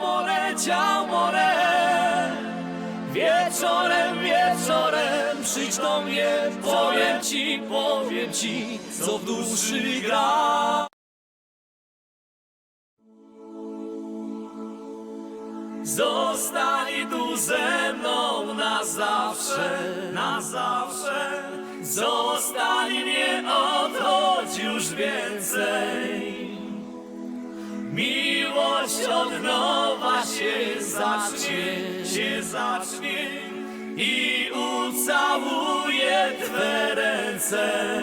poleciał morem Wieczorem, wieczorem przyjdź do mnie Powiem ci, powiem ci, co w duszy gra Zostań tu ze mną na zawsze, na zawsze. Zostań, nie odchodź już więcej. Od nowa się zacznie, się zacznie i ucałuję Twe ręce.